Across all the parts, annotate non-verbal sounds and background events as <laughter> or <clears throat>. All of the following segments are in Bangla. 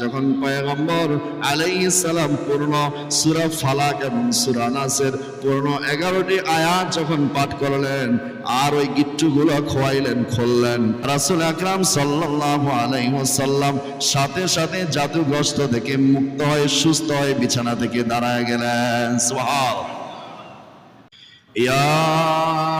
যখন পয়গম্বর আলাইহিস সালাম পূর্ণ সূরা ফালাক এবং সূরা নাসের পূর্ণ এগারোটি আয়াত যখন পাঠ করলেন, আর ওই গিট্টুগুলো খোয়াইলেন, খুললেন। রাসূল আকরাম সাল্লাল্লাহু আলাইহি ওয়াসাল্লাম সাথে সাথে জাদুগ্রস্ত থেকে মুক্ত হয়ে, সুস্থ হয়ে বিছানা থেকে দাঁড়ায় গেলেন। সুবহান يا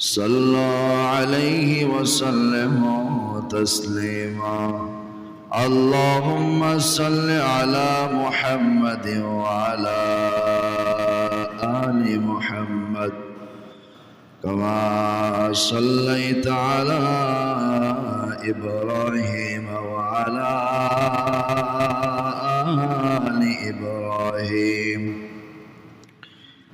صلوا عليه وسلموا تسليما. اللهم صل على محمد وعلى آل محمد. كما صليت على إبراهيم وعلى آل إبراهيم.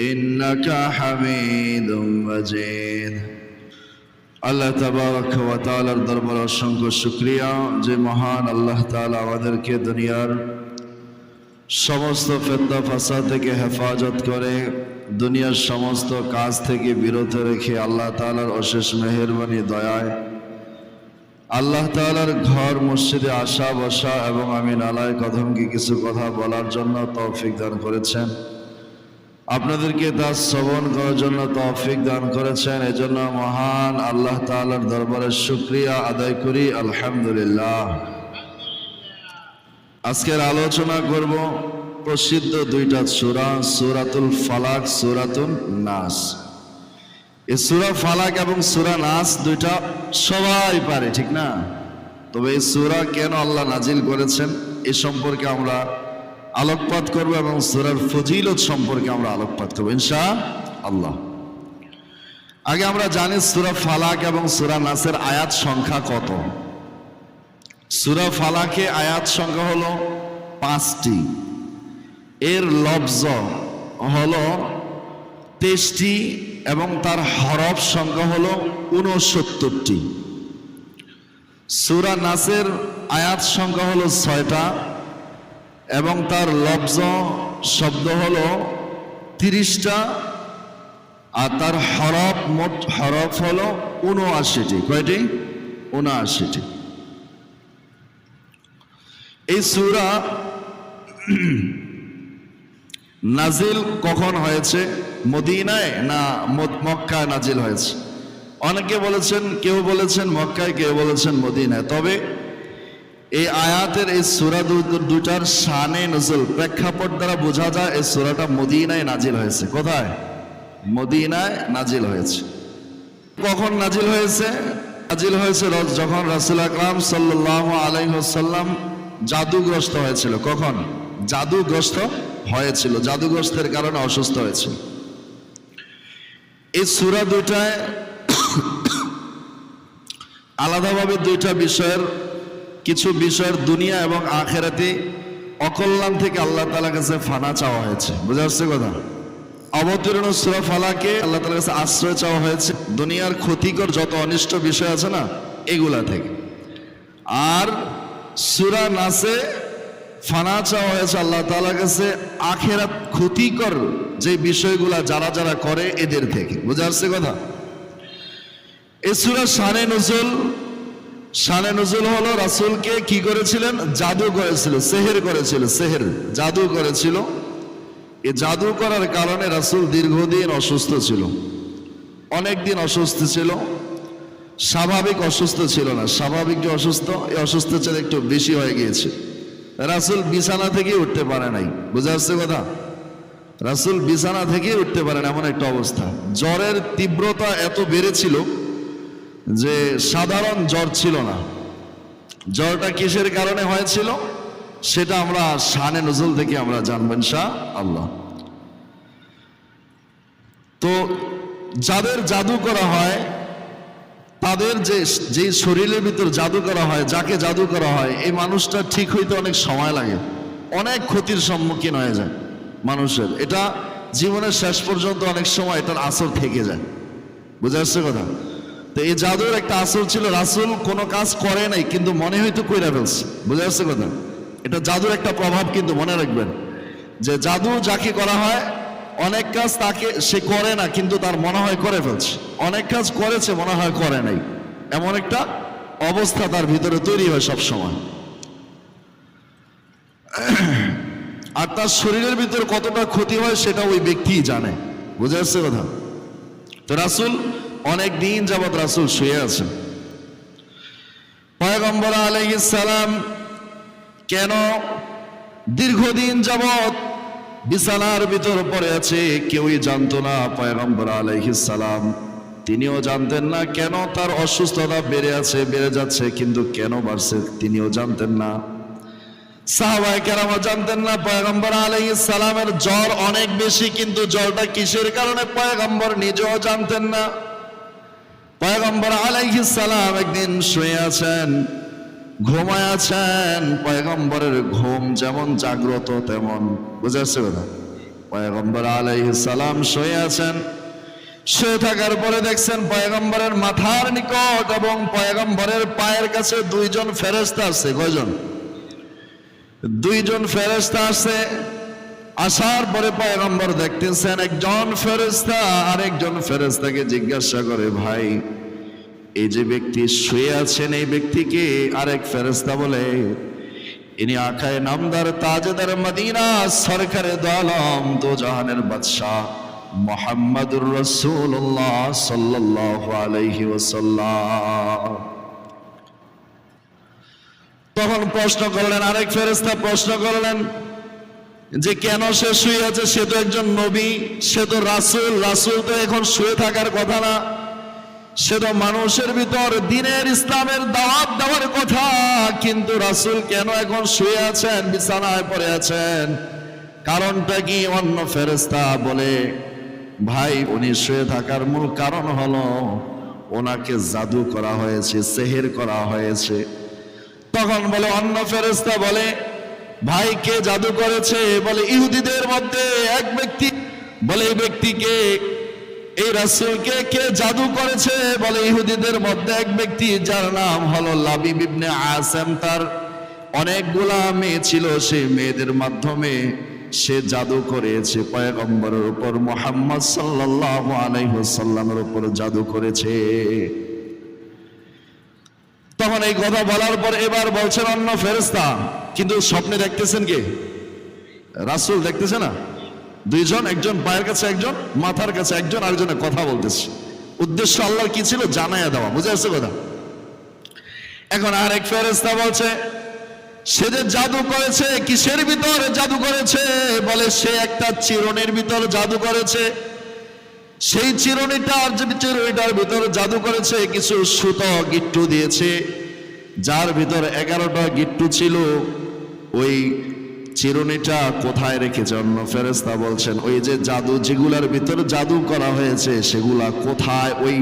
إنك حميد مجيد আল্লাহ তাবারক ওয়া তাআলার দরবারে অসংখ্য শুকরিয়া যে মহান আল্লাহ তাআলা আমাদেরকে দুনিয়ার সমস্ত ফেতনা ফাসাদ থেকে হেফাজত করে দুনিয়ার সমস্ত কাজ থেকে বিরত রেখে আল্লাহ তাআলার অশেষ মেহেরবানি দয়ায় আল্লাহ তাআলার ঘর মসজিদে আসা বসা এবং আমি নালায় কদমকে কিছু কথা বলার জন্য তৌফিক দান করেছেন আপনাদেরকে তার শ্রবণ করার জন্য তৌফিক দান করেছেন। এজন্য মহান আল্লাহ তাআলার দরবারে শুক্রিয়া আদায় করি। আলহামদুলিল্লাহ। আজকের আলোচনা করব প্রসিদ্ধ দুইটা সুরা, সুরাতুল ফালাক সুরাতুল নাস। এই সুরা ফালাক এবং সুরা নাস দুইটা সবাই পারে, ঠিক না? তবে এই সূরা কেন আল্লাহ নাজিল করেছেন এ সম্পর্কে আমরা আলোকপাত করব এবং সুরার ফজিলত সম্পর্কে আমরা আলোকপাত করব, ইনশা আল্লাহ। আগে আমরা জানি সুরা ফালাক এবং সূরা নাসের আয়াত সংখ্যা কত। সুরা ফালাকে আয়াত সংখ্যা হলো পাঁচটি। এর লব্জ হলো তেইশটি এবং তার হরফ সংখ্যা হলো উনসত্তরটি সুরা নাসের আয়াত সংখ্যা হলো ছয়টা। এবং তার লব্জ শব্দ হলো তিরিশটা, আর তার হরফ মোট হরফ হল উনআশিটি। কয়টি? উনআশিটি। এই সুরা নাজিল কখন হয়েছে? মদিনায় না মক্কায় নাজিল হয়েছে? অনেকে বলেছেন, কেউ বলেছেন মক্কায়, কেউ বলেছেন মদিনায়। তবে এই আয়াতের এই সুরা দুটার শানে নজল প্রেক্ষাপট দ্বারা বোঝা যায় এই সুরাটা মদিনায় নাজিল হয়েছে। কোথায়? মদিনায় নাজিল হয়েছে। কখন নাজিল হয়েছে? নাজিল হয়েছে যখন রাসুল আকরাম সাল্লাহ আলাইসাল্লাম জাদুগ্রস্ত হয়েছিল। কখন? জাদুগ্রস্ত হয়েছিল। জাদুগ্রস্তের কারণে অসুস্থ হয়েছিল। এই সুরা দুটায় <coughs> আলাদাভাবে দুইটা বিষয়ের কিছু বিষয়ের দুনিয়া এবং আখেরাতে অকল্যাণ থেকে আল্লাহ তালার কাছে ফানা চাওয়া হয়েছে। বুঝা যাচ্ছে কথা? অবতীর্ণ সুরা ফালাকে আল্লাহ তালার কাছে আশ্রয় চাওয়া হয়েছে। দুনিয়ার ক্ষতিকর যত অনিষ্ট বিষয় আছে না, এগুলা থেকে। আর সুরা নাসে ফানা চাওয়া হয়েছে আল্লাহ তালার কাছে আখেরাত ক্ষতিকর যে বিষয়গুলা যারা যারা করে এদের থেকে। বুঝা যাচ্ছে কথা? এই সুরা নজুল শানে নজুল হলো রাসূলকে কি করেছিলেন? জাদু করেছিল, সেহের করেছিল, সেহের, জাদু করেছিল। এ জাদু করার কারণে রাসূল দীর্ঘদিন অসুস্থ ছিল। অনেক দিন অসুস্থ ছিল। স্বাভাবিক অসুস্থ ছিল না। স্বাভাবিক যে অসুস্থ, এই অসুস্থ ছিল একটু বেশি হয়ে গিয়েছে। রাসূল বিছানা থেকে উঠতে পারে নাই। বুঝা যাচ্ছে কথা? রাসূল বিছানা থেকে উঠতে পারে না, এমন একটা অবস্থা। জ্বরের তীব্রতা এত বেড়েছিল যে সাধারণ জ্বর ছিল না। জ্বরটা কিসের কারণে হয়েছিল? সেটা আমরা শানে নজল থেকে আমরা জানবেন শাহ আল্লাহ তো যাদের জাদু করা হয়, তাদের যে যে শরীরের ভিতর জাদু করা হয়, যাকে জাদু করা হয়, এই মানুষটা ঠিক হইতে অনেক সময় লাগে। অনেক ক্ষতির সম্মুখীন হয়ে যায় মানুষের। এটা জীবনের শেষ পর্যন্ত অনেক সময় এটার আসর থেকে যায়। বুঝে আসছে কথা? তো এই জাদুর একটা আসল ছিল, রাসুল কোনো কাজ করে নাই, কিন্তু মনে হয়তো কইরা ফেলছে। বুঝে যাচ্ছে কথা? এটা জাদুর একটা প্রভাব কিন্তু মনে রাখবেন। যে জাদু যাকে করা হয়, অনেক কাজ তাকে, সে করে না, কিন্তু তার মনে হয় করে ফেলছে। অনেক কাজ করেছে, মনে হয় করে নাই। এমন একটা অবস্থা তার ভিতরে তৈরি হয় সব সময় <clears throat> আর তার শরীরের ভিতরে কতটা ক্ষতি হয়, সেটা ওই ব্যক্তিই জানে। বুঝে যাচ্ছে কথা? তো রাসুল অনেক দিন যাবৎ রাসুল শুয়ে আছেন। পয়গম্বর সালাম কেন দীর্ঘদিন যাবৎ বিছানার ভিতর পড়ে আছে কেউই জানতো না। পয়গম্বর সালাম তিনিও জানতেন না কেন তার অসুস্থতা বেড়ে আছে, বেড়ে যাচ্ছে, কিন্তু কেন বাড়ছে তিনিও জানতেন না। সাহাবাই কেরামও জানতেন না পয়গম্বর আলাইহিস সালামের জ্বর অনেক বেশি, কিন্তু জ্বরটা কিসের কারণে পয়গম্বর নিজেও জানতেন না। পয়গম্বর আলাইহিস সালাম একদিন শুয়ে আছেন, ঘুমায় আছেন। পয়গম্বরের ঘুম যেমন জাগ্রত তেমন বুঝে আসছে কথা পয়গম্বর আলাইহিস সালাম শুয়ে আছেন, শুয়ে থাকার পরে দেখছেন পয়গম্বরের মাথার নিকট এবং পয়গম্বরের পায়ের কাছে দুইজন ফেরেস্তা আছে। কয়জন? দুইজন ফেরেস্তা আছে। আসার পরে পয়গম্বর দেখতেছেন একজন ফেরেস্তা আর একজন ফেরেস্তাকে জিজ্ঞাসা করে, ভাই, এই যে ব্যক্তি শুয়ে আছেন, এই ব্যক্তিকে আরেক ফেরেস্তা বলে, ইনি আখায় নামদার তাজদার মদিনা, সরকারে দলম তো জাহানের বাদশাহ মোহাম্মদুর রসুল্লাহ সাল্লাল্লাহু আলাইহি ওয়াসাল্লাম। তখন প্রশ্ন করলেন, আরেক ফেরেস্তা প্রশ্ন করলেন যে কেন সে শুয়ে আছে, সে তো একজন নবী, সে তো রাসুল রাসুল তো এখন শুয়ে থাকার কথা না। সে তো মানুষের ভিতর দিনের ইসলামের দাওয়াত দেওয়ার কথা, কিন্তু রাসুল কেন এখন শুয়ে আছেন, বিছানায় পড়ে আছেন? কারণটা কি অন্য ফেরেস্তা বলে, ভাই, উনি শুয়ে থাকার মূল কারণ হলো ওনাকে জাদু করা হয়েছে, সেহের করা হয়েছে। তখন বলে, অন্য ফেরেস্তা বলে ভাই, কে জাদু করেছে? বলে, ইহুদিদের মধ্যে এক ব্যক্তি। বলে, এই ব্যক্তিকে, এই রাসূলকে কে জাদু করেছে? বলে, ইহুদিদের মধ্যে এক ব্যক্তি, যার নাম হলো লাবিব ইবনে আসেম। তার অনেকগুলা মেয়ে ছিল সেই মেয়েদের মাধ্যমে সে জাদু করেছে। পয়গম্বরের উপর মোহাম্মদ সাল্লাল্লাহু আলাইহি ওয়াসাল্লামের উপর জাদু করেছে। এই কথা বলার পর এবার বলছেন অন্য ফেরেস্তা কিন্তু স্বপ্নে দেখতেছেন কে? রাসূল দেখতেছে না? দুইজন, একজন পায়ের কাছে একজন, মাথার কাছে একজন আরেকজনের কথা বলতেছে। উদ্দেশ্য আল্লাহর কি ছিল? জানাইয়া দেওয়া। বুঝে আসছে কথা? এখন আরেক ফেরেস্তা বলছে, সে যে জাদু করেছে, কিসের ভিতর জাদু করেছে? বলে, সে একটা চিরনের ভিতর জাদু করেছে। সেই চিরুনিটার, যে চিরুনিটার ভিতর জাদু করেছে, কিছু সুতো গিট্টু দিয়েছে। যার ভিতর এগারোটা গিট্টু ছিল, ওই চিরুনিটা কোথায় রেখেছে? অন্য ফেরেস্তা বলছেন, ওই যে জাদু, যেগুলার ভিতর জাদু করা হয়েছে, সেগুলা কোথায়? ওই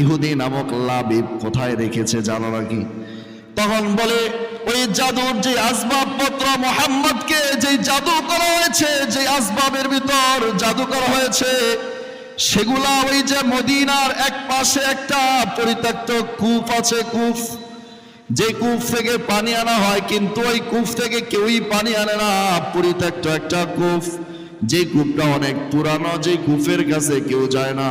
ইহুদি নামক লাবিব কোথায় রেখেছে জানো নাকি? তখন বলে, ওই জাদুর যে আসবাবপত্র মোহাম্মদকে যে জাদু করা হয়েছে যে আসবাবের ভিতর জাদু করা হয়েছে, সেগুলা ওই যে মদিনার এক পাশে একটা পরিত্যক্ত কূপ আছে, কূপ। যে কূপ থেকে পানি আনা হয়, কিন্তু ওই কূপ থেকে কেউই পানি আনে না। পরিত্যক্ত একটা কূপ। যে কূপটা অনেক পুরানো, যে কূপের কাছে কেউ যায় না।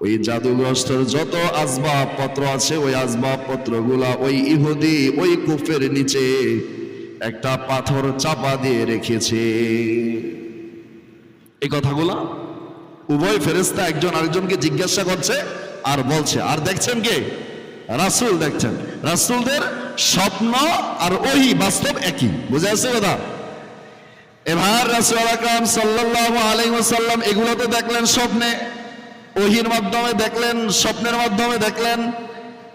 ওই জাদুগ্রস্তর যত আসবাবপত্র আছে, ওই আসবাবপত্রগুলা ওই ইহুদি ওই কূপের নিচে একটা পাথর চাপা দিয়ে রেখেছে। এই কথাগুলা উভয় ফেরেস্তা একজন আরেকজনকে জিজ্ঞাসা করছে আর বলছে, আর দেখছেন কে? রাসূল দেখছেন। রাসূলদের স্বপ্ন আর ওই বাস্তব একই। বুঝে আসছে কথা? এবার রাসূল আকরাম সাল্লাল্লাহু আলাইহি ওয়াসাল্লাম এগুলো তো দেখলেন স্বপ্নে। ওহির মাধ্যমে দেখলেন, স্বপ্নের মাধ্যমে দেখলেন।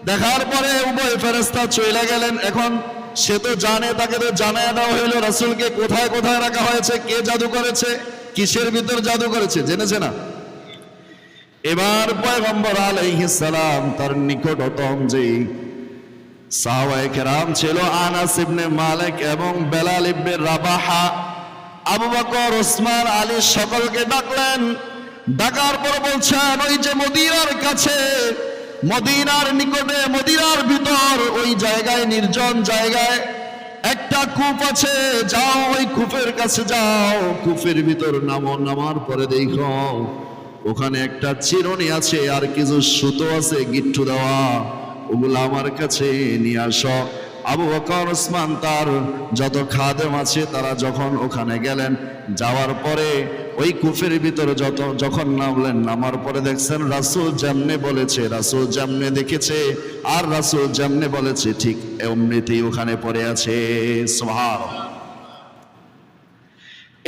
দেখার পরে উভয় ফেরেস্তা চলে গেলেন। এখন সে তো জানে, তাকে তো জানায় দেওয়া হইল, রাসূলকে কোথায় কোথায় রাখা হয়েছে, কে জাদু করেছে, কিসের ভিতর জাদু করেছে, জেনেছে না? এবার পয়গম্বর সালাম তার নিকটতম যে সাহাবায়ে কেরাম ছিল, আনাস ইবনে মালিক এবং বেলাল ইবনে রাবাহা, আবু বকর, ওসমান, আলী সকলকে ডাকলেন। ডাকার পর বলছেন, ওই যে মদিনার কাছে, মদিনার নিকটে, মদিনার ভিতর, ওই জায়গায়, নির্জন জায়গায় একটা কূপ আছে। যাও, ওই কূপের কাছে যাও, কূপের ভিতর নামো, নামার পরে দেখো ওখানে একটা চিরুনি আছে, আর কিছু সুতো আছে, গিট্টু দেওয়া। ওগুলো আমার কাছে নিয়ে আসো। আবু বকর, ওসমান তার যত খাদেম আছে, তারা যখন ওখানে গেলেন, যাওয়ার পরে ওই কুফের ভিতরে যত, যখন নামলেন, নামার পরে দেখছেন রাসূল যেমনে বলেছে, রাসূল যেমনে দেখেছে, আর রাসূল যেমনে বলেছে, ঠিক এমনিতেই ওখানে পড়ে আছে। সুবহান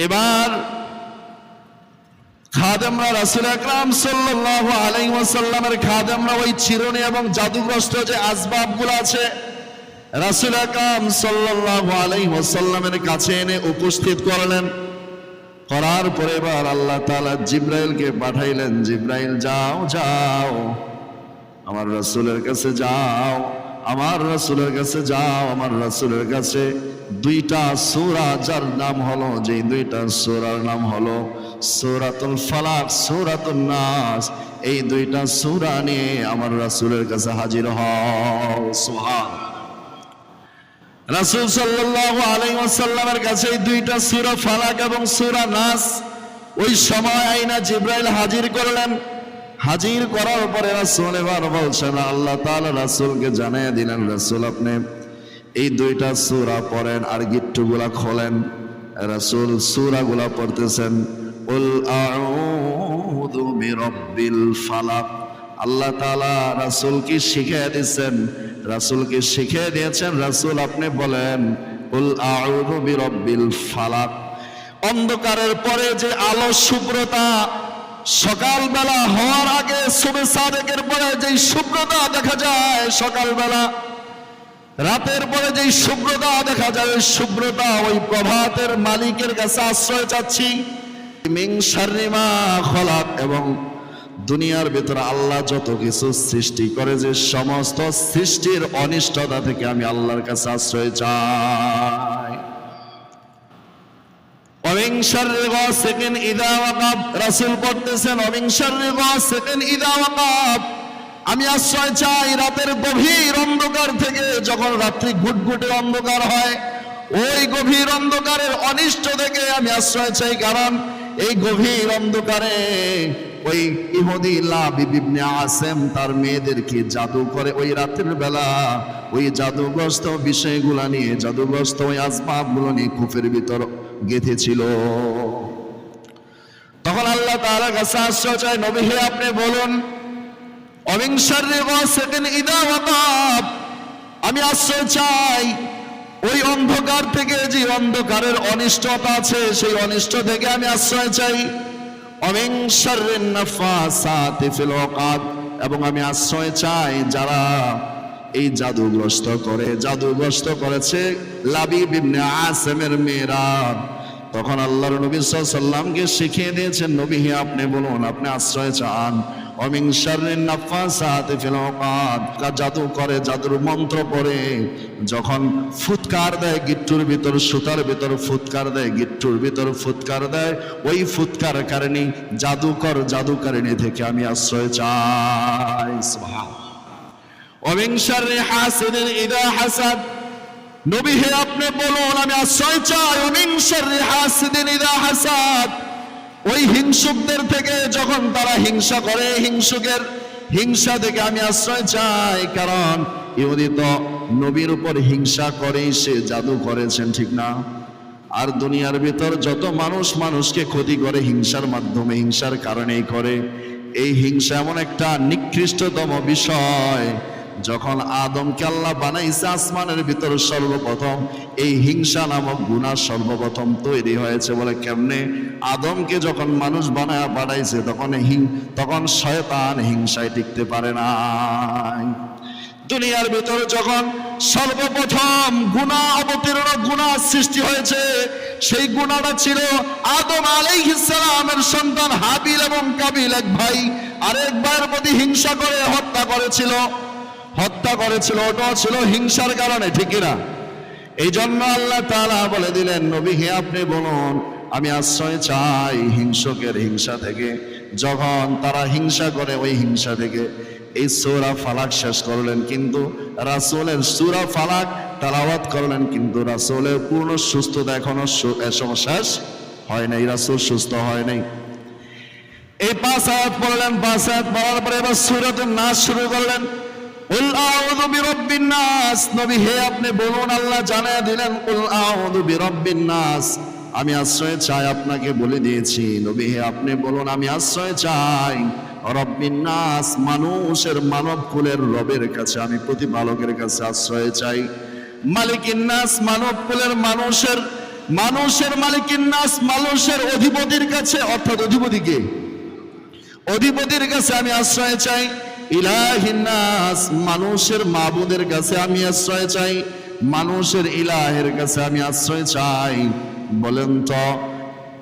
এবার খাদেমরা রাসূল আকরাম সাল্লাল্লাহু আলাইহি ওয়াসাল্লামের খাদেমরা ওই চিরুনি এবং জাদুগ্রস্ত যে আসবাবগুলো আছে, রাসূল আকরাম সাল্লাল্লাহু আলাইহি ওয়াসাল্লামের কাছে এনে উপস্থিত করলেন। করার পরে এবার আল্লাহ তাআলা জিব্রাইলকে পাঠাইলেন, জিব্রাইল, যাও যাও, আমার রাসূলের কাছে যাও, আমার রাসূলের কাছে যাও, আমার রাসূলের কাছে দুইটা সূরা যার নাম হলো যে দুইটা সূরার নাম হলো সূরাতুল ফালাক, সূরাতুন নাস। এই দুইটা সূরা নিয়ে আমার রাসূলের কাছে হাজির হও, সুবহান। রাসূল সাল্লাল্লাহু আলাইহি ওয়াসাল্লামের কাছে এই দুইটা সূরা ফালাক এবং সূরা নাস, ওই সময় আইনা জিব্রাইল হাজির করলেন। হাজির করার পরে রাসূল এবার বলছেন, আল্লাহ তাআলা রাসূলকে জানিয়ে দিলেন, রাসূল আপনি এই দুইটা সুরা পড়েন আর গিট্টুগুলা খোলেন। রাসূল সূরাগুলা পড়তেছেন, উল আউযু বিরাব্বিল ফালাক। আল্লাহ তাআলা রাসূলকে শিখিয়ে দিয়েছেন রাসূলকে শিখিয়ে দিয়েছেন, রাসূল আপনি বলেন, উল আউযু ফালাক। অন্ধকারের পরে যে আলো শুভ্রতা সকালবেলা হওয়ার আগে শুভে সাদেকের পরে যে শুভ্রতা দেখা যায় সকালবেলা রাতের পরে যে শুভ্রতা দেখা যায়, শুভ্রতা ওই প্রভাতের মালিকের কাছে আশ্রয় চাচ্ছি। এবং দুনিয়ার ভেতরে আল্লাহ যত কিছু সৃষ্টি করে, যে সমস্ত সৃষ্টির অনিষ্টতা থেকে আমি আল্লাহর কাছে আশ্রয় চাই। অমিং শাররি গাসিকিন ইদা রাসূল পড়তেছেন অমিং সেকেন্ড ইদা আমি আশ্রয় চাই রাতের গভীর অন্ধকার থেকে, যখন রাত্রি ঘুটঘুটে অন্ধকার হয়। ওই গভীর অন্ধকারের অনিষ্ট থেকে আমি আশ্রয় চাই, কারণ এই গভীর অন্ধকারে ওই ইহুদি আসেম তার মেয়েদেরকে জাদু করে। ওই রাতের বেলা ওই জাদুগ্রস্ত বিষয়গুলা নিয়ে, জাদুগ্রস্ত ওই আসবাবগুলো নিয়ে কুফের ভিতর গেঁথেছিল। তখন আল্লাহ তাআলা কাছে আশ্রয় চাই, নবী হে, আপনি বলুন অবিংশারি গাসিকিন ইদা ওয়াকাব আমি আশ্রয় চাই। ওই অন্ধকার থেকে যে অন্ধকারের অনিষ্টতা আছে, সেই অনিষ্ট থেকে আমি আশ্রয় চাই। এবং আমি আশ্রয় চাই যারা এই জাদুগ্রস্ত করে, জাদুগ্রস্ত করেছে ইবনে আসেমের মেয়েরা। তখন আল্লাহর নবী সাল্লামকে শিখিয়ে দিয়েছেন, নবী আপনি বলুন, আপনি আশ্রয় চান। জাদু করে, জাদুর মন্ত্র পড়ে। যখন ফুৎকার দেয়, গিট্টুর ভিতর, সুতার ভিতর ফুৎকার দেয়, গিট্টুর ভিতর ফুৎকার দেয়, ওই ফুৎকার কারণে জাদুকর জাদুকারিণী থেকে আমি আশ্রয় চাই। হাসাদ। আপনি বলুন, আমি আশ্রয় চাই। অমিং শাররি হাসিদিন ইদা হাসাদ। ওই হিংসুকদের থেকে যখন তারা হিংসা করে, হিংসুকের হিংসা থেকে আমি আশ্রয় চাই, কারণ ইহুদি তো নবীর উপর হিংসা করেই সে জাদু করেছেন, ঠিক না? আর দুনিয়ার ভিতর যত মানুষ মানুষকে ক্ষতি করে হিংসার মাধ্যমে, হিংসার কারণেই করে, এই হিংসা এমন একটা নিকৃষ্টতম বিষয় যখন আদমকে আল্লাহ বানাইছে আসমানের ভিতরে সর্বপ্রথম, এই হিংসা নামক গুণা সর্বপ্রথম তৈরি হয়েছে বলে কেমনে? আদমকে যখন মানুষ বানায় বানাইছে, তখন হিং তখন শয়তান হিংসায় টিকতে পারে না দুনিয়ার ভিতরে যখন সর্বপ্রথম গুণা অবতীর্ণ গুণা সৃষ্টি হয়েছে, সেই গুণাটা ছিল আদম আলাইহিস সালামের সন্তান হাবিল এবং কাবিল এক ভাই। আরেক ভাইয়ের প্রতি হিংসা করে, হত্যা করেছিল। হত্যা করেছিল, ওটাও ছিল হিংসার কারণে, ঠিক না এই জন্য আল্লাহ তাআলা বলে দিলেন, নবী, হে আপনি বলুন, আমি আশ্রয় চাই হিংসকের হিংসা থেকে। যখন তারা হিংসা করে, ওই হিংসা থেকে। এই সূরা ফালাক শেষ করলেন কিন্তু, রাসূলের সূরা ফালাক তালাওয়াত করলেন কিন্তু, রাসূলের পূর্ণ সুস্থতা এখনও শেষ হয় নাই, রাসূল সুস্থ হয় নাই। এই পাঁচ আয়াত পড়লেন, পাঁচ আয়াত পড়ার পরে এবার সূরাতুন নাস শুরু করলেন। নবী, হে আপনি বলুন, আল্লাহ জানায় দিলেন নাস। আমি আশ্রয় চাই, আপনাকে বলে দিয়েছি। নবী, হে আপনি বলুন, আমি আশ্রয় চাই। রব্বিন নাস, মানুষের মানব কুলের রবের কাছে, আমি প্রতিপালকের কাছে আশ্রয় চাই। মালিকিন নাস, মানব কুলের মানুষের মানুষের মালিকিন নাস, মানুষের অধিপতির কাছে, অর্থাৎ অধিপতিকে অধিপতির কাছে আমি আশ্রয় চাই। ইলাহিনাস মানুষের মাবুদের কাছে আমি আশ্রয় চাই, মানুষের ইলাহের কাছে আমি আশ্রয় চাই। বলেন তো,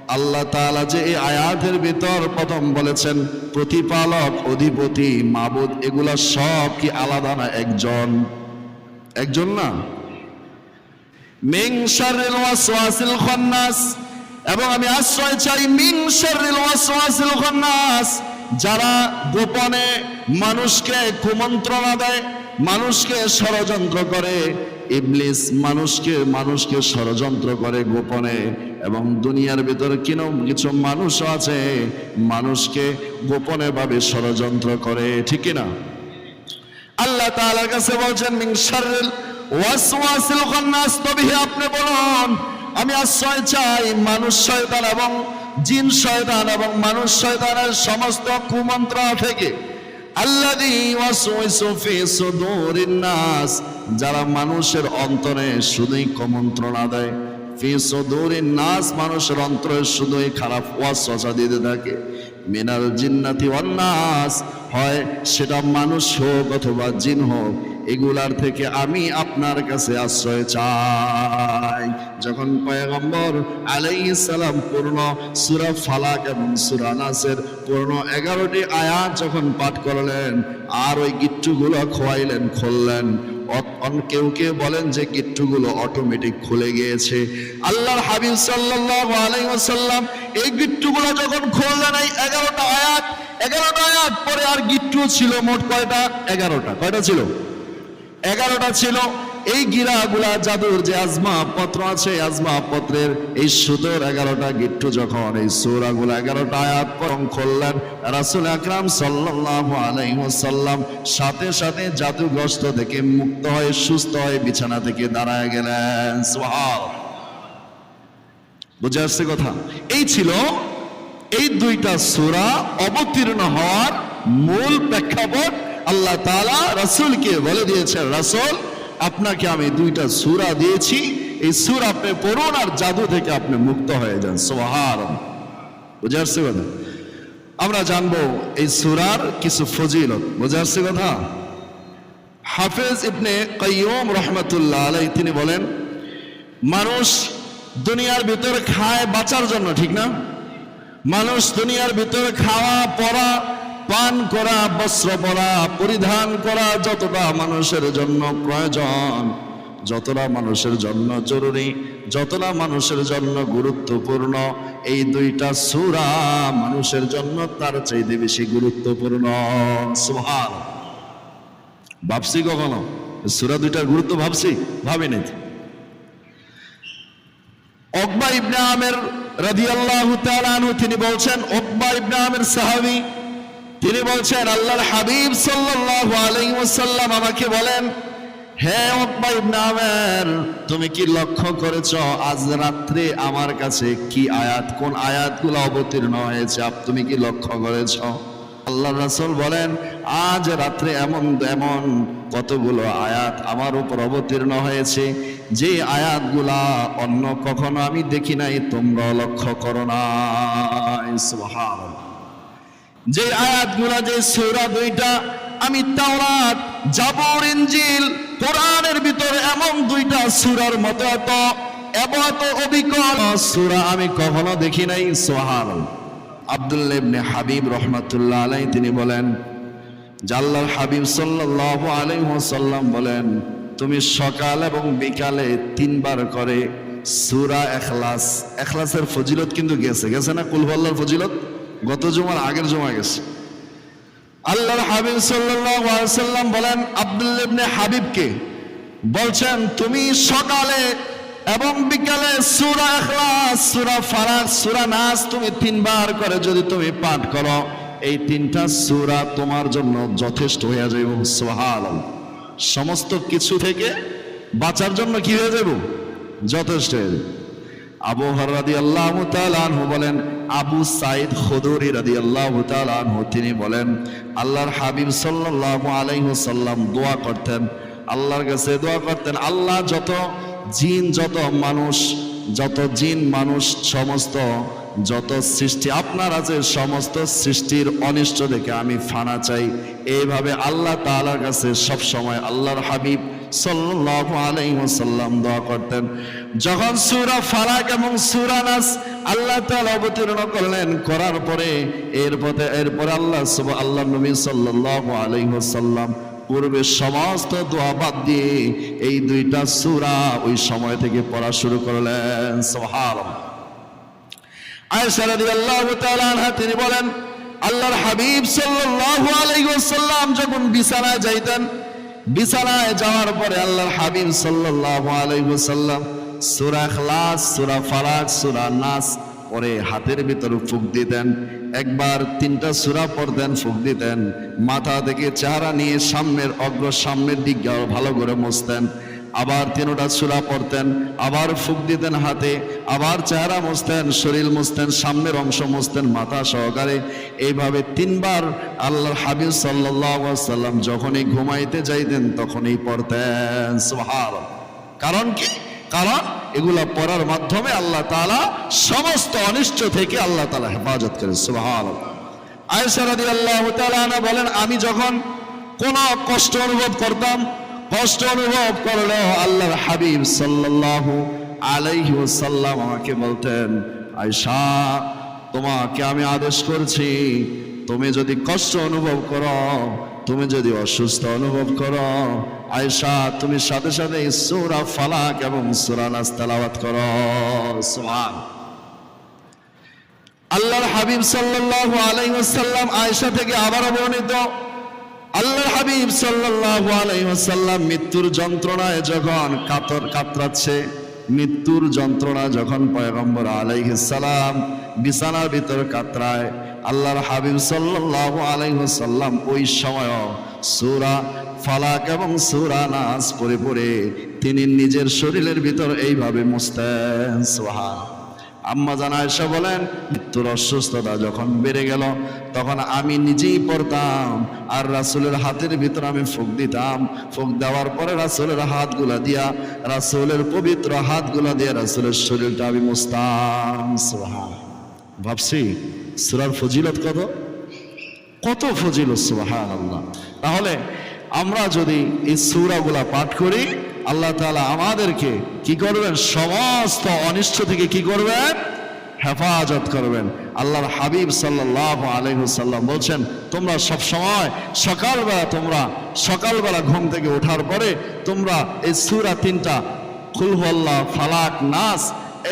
আল্লাহ তাআলা যে এই আয়াতের ভিতর প্রথম বলেছেন, প্রতিপালক, অধিপতি, মাবুদ, এগুলা সব কি আলাদা না একজন? একজন না? মিং ওয়াসওয়াসিল খান্নাস। এবং আমি আশ্রয় চাই মিং শাররিল ওয়াসওয়াসিল খান্নাস। যারা গোপনে মানুষকে কুমন্ত্রণা দেয়, মানুষকে ষড়যন্ত্র করে, ইবলিস মানুষকে মানুষকে ষড়যন্ত্র করে গোপনে। এবং দুনিয়ার ভিতরে কিনো কিছু মানুষ আছে, মানুষকে গোপনে ভাবে ষড়যন্ত্র করে, ঠিক না আল্লাহ তাআলার কাছে বলছেন, মিন শাররিল ওয়াসওয়াসিল খান্নাস। তবে আপনি বলুন, আমি আশ্রয় চাই মানুষ, শয়তান এবং জিন শয়তান এবং মানুষ শয়তানের সমস্ত কুমন্ত্রণা থেকে যারা মানুষের অন্তরে শুধুই কুমন্ত্রণা দেয় নাস মানুষের অন্তরে শুধুই খারাপ ওয়াসওয়াসা দিতে থাকে। মিনাল জিন্নাতি নাস, হয় সেটা মানুষ হোক অথবা জিন হোক এগুলার থেকে আমি আপনার কাছে আশ্রয় চাই। যখন পয়গম্বর সালাম পূর্ণ সূরা ফালাক এবং সূরা নাসের পূর্ণ এগারোটি আয়াত যখন পাঠ করলেন, আর ওই গিট্টুগুলো খোয়াইলেন, খুললেন কেউ কেউ বলেন যে গিট্টুগুলো অটোমেটিক খুলে গিয়েছে। আল্লাহর হাবিব সাল্লাল্লাহু আলাইহি ওয়াসাল্লাম এই গিট্টুগুলো যখন খুললেন, এই এগারোটা আয়াত এগারোটা আয়াত পরে আর গিট্টু ছিল মোট কয়টা? এগারোটা। কয়টা ছিল? এগারোটা ছিল। এই গিরাগুলা জাদুর যে আজমা পত্র আছে আজমা পত্রের এই সুতোর এগারোটা গিট্টু যখন এই সূরাগুলো এগারোটা আয়াত পরম খুললেন রাসূল আকরাম সাল্লাল্লাহু আলাইহি ওয়াসাল্লাম সাথে সাথে জাদুগ্রস্ত থেকে মুক্ত হয়ে, সুস্থ হয়ে বিছানা থেকে দাঁড়ায় গেলেন। সুবহান বুঝে আসছে কথা? এই ছিল এই দুইটা সূরা অবতীর্ণ হওয়ার মূল প্রেক্ষাপট আল্লাহ তাআলা রাসূলকে বলে দিয়েছেন, রাসূল, আপনাকে আমি দুইটা সূরা দিয়েছি। এই সুর আপনি পড়ুন আর জাদু থেকে আপনি মুক্ত হয়ে যান। সুবহান বুঝে কথা? আমরা জানব এই সুরার কিছু ফজিলত। বুঝে আসছে কথা? হাফেজ ইবনে কাইয়ুম রহমতুল্লাহ আলাই তিনি বলেন, মানুষ দুনিয়ার ভিতরে খায় বাঁচার জন্য, ঠিক না? মানুষ দুনিয়ার ভিতরে খাওয়া, পড়া পান করা, বস্ত্র পরা, পরিধান করা যতটা মানুষের জন্য প্রয়োজন, যতটা মানুষের জন্য জরুরি, যতটা মানুষের জন্য গুরুত্বপূর্ণ, এই দুইটা সুরা মানুষের জন্য তার চাইতে বেশি গুরুত্বপূর্ণ। সুবহান। ভাবছি কখনো? সুরা দুইটার গুরুত্ব ভাবছি? ভাবিনি অকবা ইবনে আমের রাদিয়াল্লাহু তাআলা তিনি বলছেন অকবা ইবনে আমের সাহাবী তিনি বলছেন, আল্লাহর হাবিব সাল্লাল্লাহু আলাইহি ওয়াসাল্লাম আমাকে বলেন, হে অকবা ইবনে আমের, তুমি কি লক্ষ্য করেছ আজ রাত্রে আমার কাছে কি আয়াত, কোন আয়াতগুলো অবতীর্ণ হয়েছে? আপ- তুমি কি লক্ষ্য করেছ? আল্লাহ রাসূল বলেন, আজ রাত্রে এমন এমন কতগুলো আয়াত আমার উপর অবতীর্ণ হয়েছে। যে আয়াতগুলা অন্য কখনো আমি দেখি নাই তোমরা লক্ষ্য করো না সুবহানাল্লাহ। যে আয়াতগুলা, যে সূরা দুইটা, আমি তাওরাত, জাবর, ইনজিল, কোরআনের ভিতর এমন দুইটা সুরার মতো এত এত অবিকল সূরা আমি কখনো দেখি নাই, সুবহানাল্লাহ। আব্দুল্লাহ ইবনে হাবিব রহমাতুল্লাহ আলাই তিনি বলেন জাল্লার হাবিব সাল্লাল্লাহু আলাইহি ওয়াসাল্লাম বলেন, তুমি সকাল এবং বিকালে তিনবার করে সূরা ইখলাস, ইখলাসের ফজিলত কিন্তু গেছে। গেছে না? কুল আল্লাহর ফজিলত? গত জুমার আগের জমা গেছে। আল্লাহর হাবিব ওয়াসাল্লাম বলেন আব্দুল্লাহ ইবনে হাবিবকে বলছেন, তুমি সকালে এবং বিকালে সূরা ইখলাস, সূরা ফালাক সূরা নাস তুমি তিনবার করে যদি তুমি পাঠ করো, এই তিনটা সূরা তোমার জন্য যথেষ্ট হয়ে যাবে সুবহানাল্লাহ। সমস্ত কিছু থেকে বাঁচার জন্য কি হয়ে যাব? যথেষ্ট হয়ে যাবে। আবু হরাদি আল্লাহ আনহু বলেন, আবু সাইদ খুদুরি রাদি আল্লাহ আনহু, তিনি বলেন, আল্লাহর হাবিব সাল্লাল্লাহু আলাইহি সাল্লাম দোয়া করতেন, আল্লাহর কাছে দোয়া করতেন, আল্লাহ যত জিন, যত মানুষ, যত জিন, মানুষ, সমস্ত, যত সৃষ্টি, আপনার আছে সমস্ত সৃষ্টির অনিষ্ট দেখে আমি ফানা চাই। এইভাবে আল্লাহ তাআলার কাছে সব সময় আল্লাহর হাবিব সাল্লাল্লাহু আলাইহি ওয়াসাল্লাম দোয়া করতেন। যখন সূরা ফালাক এবং সূরা নাস আল্লাহ তাআলা অবতীর্ণ করলেন, করার পরে আল্লাহ সুবহান আল্লাহ নবী সাল্লাল্লাহু আলাইহি ওয়াসাল্লাম সমস্ত দোয়া বাদ দিয়ে এই দুইটা সূরা ওই সময় থেকে পড়া শুরু করলেন। সুবহানাল্লাহ। আয়েশা রাদিয়াল্লাহু তাআলা আনহা, তিনি বলেন, আল্লাহর হাবিব সাল্লাল্লাহু আলাইহি ওয়াসাল্লাম যখন বিছানায় যাইতেন বিছানায় যাওয়ার পরে আল্লাহর হাবিব সাল্লাল্লাহু আলাইহি ওয়াসাল্লাম সূরা সূরা ফালাক সূরা নাস পরে হাতের ভিতর ফুক দিতেন। একবার তিনটা সূরা পড়তেন, ফুক দিতেন। মাথা থেকে চেহারা নিয়ে সামনের অগ্র সামনের দিকে ভালো করে মুছতেন। আবার তিনোটা সূরা পড়তেন আবার ফুক দিতেন হাতে, আবার চেহারা মুছতেন, শরীর মুছতেন, সামনের অংশ মুছতেন, মাথা সহকারে। এইভাবে তিনবার আল্লাহর হাবিব সাল্লাম যখনই ঘুমাইতে যাইতেন, তখনই পড়তেন। সোহার কারণ কি? কারণ এগুলা পড়ার মাধ্যমে আল্লাহ তাআলা সমস্ত অনিষ্ট থেকে আল্লাহ তাআলা হেফাজত করেন। সুবহানাল্লাহ। আয়েশা আল্লাহ বলেন, আমি যখন কোনো কষ্ট অনুভব করতাম কষ্ট অনুভব করল আল্লাহর হাবিব সাল্লাল্লাহু আলাইহি ওয়াসাল্লাম আমাকে বলতেন, আয়েশা, তোমাকে আমি আদেশ করছি, তুমি যদি কষ্ট অনুভব করো, তুমি যদি অসুস্থ অনুভব করো, আয়েশা, তুমি সাথে সাথে সূরা ফালাক এবং সূরা নাস তেলাওয়াত করো। সুবহান। আল্লাহর হাবিব সাল্লাল্লাহু আলাইহি ওয়াসাল্লাম আয়েশা থেকে আবারও বর্ণিত আল্লাহর হাবিব সাল্লাল্লাহু আলাইহি ওয়াসাল্লাম মৃত্যুর যন্ত্রণায় যখন কাতর কাতরাচ্ছে, মৃত্যুর যন্ত্রণা যখন পয়গম্বর আলাইহিস সালাম বিছানার ভিতর কাতরায়, আল্লাহর হাবিব সাল্লাল্লাহু আলাইহি ওয়াসাল্লাম ওই সময় সূরা ফালাক এবং সূরা নাস পড়ে পড়ে তিনি নিজের শরীরের ভিতর এইভাবে সুবহান। আম্মা জানা এসে বলেন, মৃত্যুর অসুস্থতা যখন বেড়ে গেল, তখন আমি নিজেই পড়তাম, আর রাসুলের হাতের ভিতর আমি ফুক দিতাম। ফুক দেওয়ার পরে রাসুলের হাতগুলা দিয়া, রাসুলের পবিত্র হাতগুলা দিয়া রাসুলের শরীরটা আমি মুস্তাম সুবহান ভাবছি, সুরার ফজিলত কত? কত ফজিলত সুবহান আল্লাহ তাহলে আমরা যদি এই সুরাগুলা পাঠ করি আল্লাহ তালা আমাদেরকে কি করবেন? সমস্ত অনিষ্ট থেকে কি করবেন? হেফাজত করবেন। আল্লাহর হাবিব সাল্লাল্লাহু আলাইহি সাল্লাম বলছেন, তোমরা সব সময় সকালবেলা তোমরা সকালবেলা ঘুম থেকে ওঠার পরে তোমরা এই সুরা তিনটা খুলহুয়াল্লাহ ফালাক নাস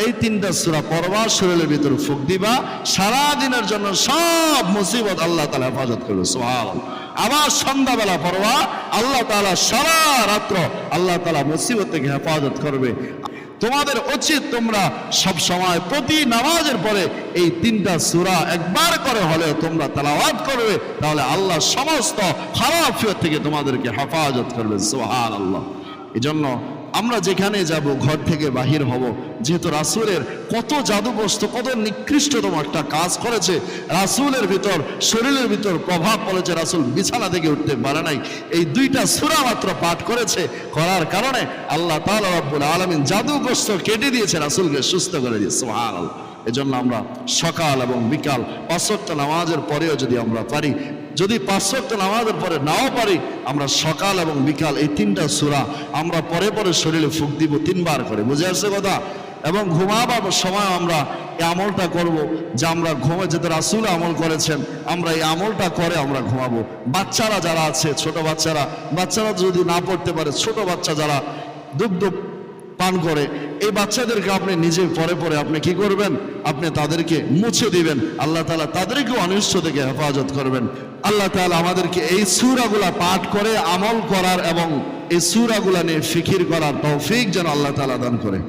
এই তিনটা সুরা পড়বা, শরীরের ভিতর ফুক দিবা, সারাদিনের জন্য সব মুসিবত আল্লাহ তাআলা হেফাজত করবে। সুবহানাল্লাহ। আবার সন্ধ্যাবেলা পড়বা, আল্লাহ তালা সারা রাত্র আল্লাহ তালা মুসিবত থেকে হেফাজত করবে। তোমাদের উচিত তোমরা সব সময় প্রতি নামাজের পরে এই তিনটা সুরা একবার করে হলে তোমরা তালাবাদ করবে, তাহলে আল্লাহ সমস্ত খারাপ থেকে তোমাদেরকে হেফাজত করবে সোহান আল্লাহ এজন্য আমরা যেখানে যাব, ঘর থেকে বাহির হব। যেহেতু রাসূলের কত জাদুগ্রস্ত, কত নিকৃষ্টতম একটা কাজ করেছে, রাসূলের ভিতর, শরীরের ভিতর প্রভাব পড়েছে রাসূল বিছানা থেকে উঠতে পারে নাই। এই দুইটা সূরা মাত্র পাঠ করেছে। করার কারণে আল্লাহ তাআলা রাব্বুল আলামিন জাদুগ্রস্ত কেটে দিয়েছে রাসূলকে সুস্থ করে দিয়েছে এজন্য আমরা সকাল এবং বিকাল পাঁচ নামাজের পরেও যদি আমরা পারি যদি পাঁচ ওয়াক্ত নামাজের পরে নাও পারি, আমরা সকাল এবং বিকাল এই তিনটা সুরা আমরা পরে পরে শরীরে ফুক দিব, তিনবার করে। বুঝে আসছে কথা? এবং ঘুমাবার সময় আমরা এই আমলটা করব, যে আমরা ঘুমে যেতে রাসুল আমল করেছেন, আমরা এই আমলটা করে আমরা ঘুমাবো। বাচ্চারা যারা আছে, ছোট বাচ্চারা বাচ্চারা যদি না পড়তে পারে, ছোট বাচ্চা যারা দুগ্ধ পান করে, এই বাচ্চাদেরকে আপনি নিজে পরে পরে আপনি কি করবেন? আপনি তাদেরকে মুছে দিবেন। আল্লাহ তালা তাদেরকেও অনিষ্ট থেকে হেফাজত করবেন। আল্লাহ তালা আমাদেরকে এই সুরাগুলা পাঠ করে আমল করার এবং এই সুরাগুলা নিয়ে ফিকির করার তৌফিক যেন আল্লাহ তালা দান করে।